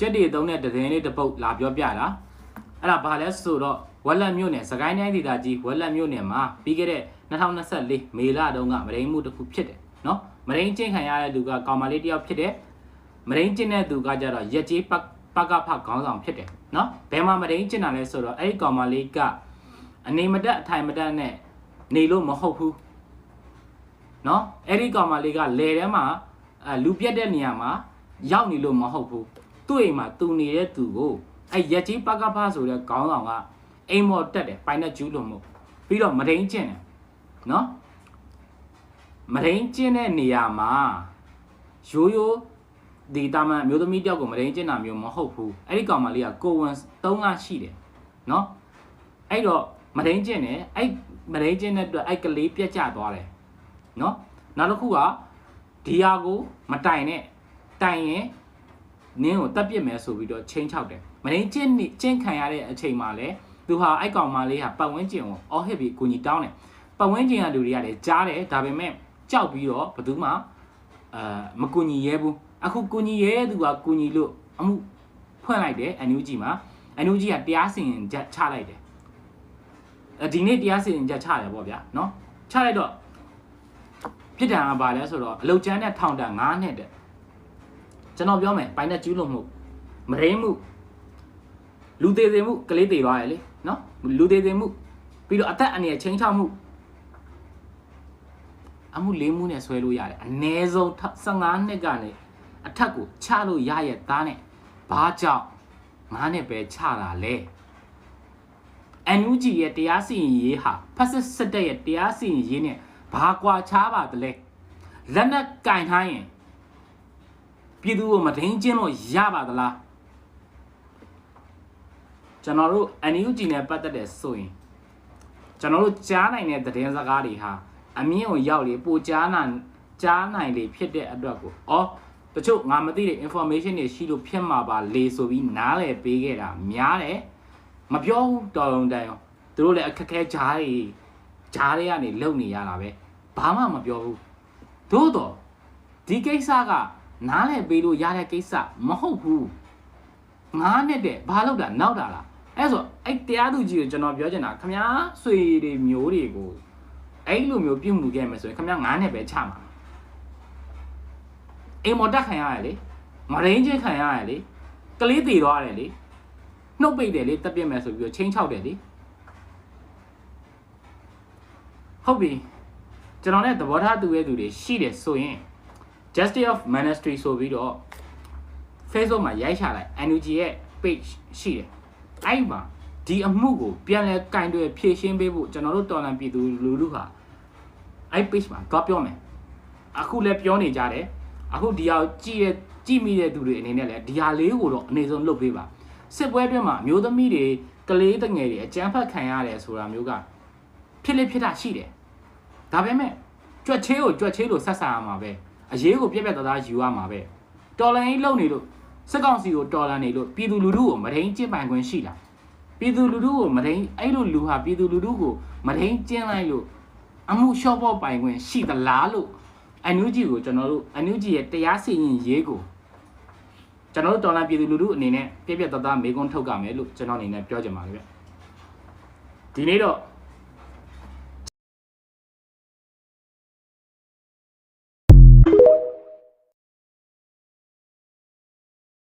ကြက်တွေသုံးတဲ့သတင်းလေးတစ်ပုတ်လာပြောပြတာအဲ့ဒါဘာလဲဆိုတော့ဝက်လက်မြို့နယ်စကိုင်းတိုင်းဒေသကြီးဝက်လက်မြို့နယ်မှာပြီးခဲ့တဲ့2024မေလတုန်းကမရင်းမှုတစ်ခုဖြစ်တယ်နော်မရင်းချင်းခံရတဲ့လူကကောင်မလေးတစ်ယောက်ဖြစ်တယ်မရင်းချင်းတဲ့သူကကြတော့ရက်ကြီးပတ်ပကဖခေါင်းဆောင်ဖြစ်တယ်နော်ဘယ်မှာမရင်းချင်းတာလဲဆိုတော့အဲ့ဒီကောင်မလေးကအနေမတက်အထိုင်မတက်နဲ့နေလို့မဟုတ်ဘူးနော်အဲ့ဒီကောင်မလေးကလေထဲမှာအဲလူပြက်တဲ့နေရာမှာရောက်နေလို့မဟုတ်ဘူး သူ့အိမ်မှာသူနေတဲ့သူကိုအဲ့ရက်ကြီးပကဖဆိုတဲ့ခေါင်းဆောင်ကအိမ်မော်တက်တယ်ပိုင်နဲ့ကျူးလို့မဟုတ်ပြီးတော့မရင်းချင်းတယ်နော်မရင်းချင်းတဲ့နေရာမှာရိုးရိုးဒီတာမန်အမျိုးသမီးတယောက်ကိုမရင်းကျင်တာမျိုးမဟုတ်ဘူးအဲ့ဒီကောင်မလေးကကိုဝန်၃လရှိတယ်နော်အဲ့တော့မရင်းကျင်တယ်အဲ့မရင်းကျင်တဲ့အတွက်အဲ့ကလေးပြက်ကျသွားတယ်နော်နောက်တစ်ခုကဒီဟာကိုမတိုင်နဲ့တိုင်ရင် နင်းကိုတက်ပစ်မယ်ဆိုပြီးတော့ချင်းချောက်တယ်မရင်းကျင်နေကျင်ခံရတဲ့အချိန်မှာလဲသူဟာအဲ့ကောင်မလေးဟာပတ်ဝန်းကျင်ကိုအော်ဟစ်ပြီးကိုကြီးတောင်းတယ်ပတ်ဝန်းကျင်ကလူတွေကလည်းကြားတယ်ဒါပေမဲ့ကြောက်ပြီးတော့ဘယ်သူမှအာမကူညီရဲဘူးအခုကုညီရဲသူကကုညီလို့အမှုဖွင့်လိုက်တယ်အန်ယူဂျီမှာအန်ယူဂျီကတရားစီရင်ချက်ချလိုက်တယ်အဲဒီနေ့တရားစီရင်ချက်ချတယ်ပေါ့ဗျာနော်ချလိုက်တော့ဖြစ်တယ်ကဘာလဲဆိုတော့အလုတ်ချမ်းနဲ့ထောင်တန်9နှစ်တဲ့ ကျွန်တော်ပြောမယ်ပိုင်နဲ့ကျူးလို့မှုမရင်းမှုလူသေးသေးမှုကလေးသေးသွားရလေနော်လူသေးသေးမှုပြီးတော့အသက်အန္တရာယ်ချင်းချောက်မှုအမှုလေးမှုနဲ့ဆွဲလို့ရတယ်အနည်းဆုံး15နှစ်ကနေအထက်ကိုချလို့ရရဲ့သားနဲ့ဘာကြောင့်ငါနဲ့ပဲချတာလဲအန်ယူဂျီရဲ့တရားစီရင်ရေးဟာဖက်စစ်စစ်တပ်ရဲ့တရားစီရင်ရေးနဲ့ဘာကွာခြားပါတလဲလက်နက်ကင်ထားရင် ပြည်သူကိုမဒိန်ကျင်းလို့ရပါသလားကျွန်တော်တို့အန်ယူဂျီနဲ့ပတ်သက်တဲ့ဆိုရင်ကျွန်တော်တို့ကြားနိုင်တဲ့သတင်းစကားတွေဟာအမြင့်ကိုရောက်လေပိုကြားနိုင်ကြားနိုင်လေဖြစ်တဲ့အတွက်ကိုဩတချို့ငါမသိတဲ့ information တွေရှိလို့ဖြစ်မှာပါလေဆိုပြီးနားလည်ပေးခဲ့တာများတယ်မပြောဘူးတော်ရုံတန်ရောသူတို့လည်းအခက်ခဲဂျားတွေဂျားတွေကနေလုံနေရတာပဲဘာမှမပြောဘူးသို့တော့ဒီကိစ္စက နားလည်ပေးလို့ရတဲ့ကိစ္စမဟုတ်ဘူးငါနဲ့တဲ့ဘာလို့တာနောက်တာလားအဲ့ဆိုအဲ့တရားသူကြီးကိုကျွန်တော်ပြောချင်တာခမားဆွေတွေမျိုးတွေကိုအဲ့လိုမျိုးပြုတ်မှုခဲ့မယ်ဆိုရင်ခမားငါနဲ့ပဲချမှာအိမ်မော်တက်ခံရတယ်လေမရင်းချင်းခံရတယ်လေကလေးတည်သွားတယ်လေနှုတ်ပိတ်တယ်လေတက်ပြစ်မယ်ဆိုပြီးတော့ချင်းချောက်တယ်လေဟုတ်ပြီကျွန်တော်နဲ့သဘောထားတူရဲ့သူတွေရှိတယ်ဆိုရင် Justice of Ministry ဆိုပြီးတော့ Facebook မှာရိုက်ချလိုက် NUG ရဲ့ page ရှိတယ်အဲ့မှာဒီအမှုကိုပြန်လဲကင်တွယ်ဖြည့်ရှင်းပေးဖို့ကျွန်တော်တို့တော်လန်ပြည်သူလူထုဟာအဲ့ page မှာတော့ပြောမယ်အခုလည်းပြောနေကြတယ်အခုဒီဟာကြည့်ရကြည့်မိတဲ့သူတွေအနေနဲ့လည်းဒီဟာလေးကိုတော့အနေဆုံးလုပ်ပေးပါစစ်ပွဲအတွင်းမှာအမျိုးသမီးတွေကလေးတငယ်တွေအကြမ်းဖက်ခံရတယ်ဆိုတာမျိုးကဖြစ်လေဖြစ်တာရှိတယ်ဒါပေမဲ့ကြွက်ချေးကိုကြွက်ချေးလို့ဆက်ဆံရမှာပဲ အရေးကိုပြက်ပြက်သားသားယူရမှာပဲတော်လန်ကြီးလုံနေလို့စစ်ကောင်စီကိုတော်လန်နေလို့ပြည်သူလူထုကိုမထိန်ကျင့်ပိုင်ခွင့်ရှိလားပြည်သူလူထုကိုမထိန်အဲ့လိုလူဟာပြည်သူလူထုကိုမထိန်ကျင့်လိုက်လို့အမှုလျှော့ပေါ့ပိုင်ခွင့်ရှိသလားလို့အန်ယူဂျီကိုကျွန်တော်တို့အန်ယူဂျီရဲ့တရားစီရင်ရေးကိုကျွန်တော်တို့တော်လန်ပြည်သူလူထုအနေနဲ့ပြည့်ပြည့်သားသားမေးခွန်းထုတ်ကြမယ်လို့ကျွန်တော်အနေနဲ့ပြောချင်ပါတယ်ဗျဒီနေ့တော့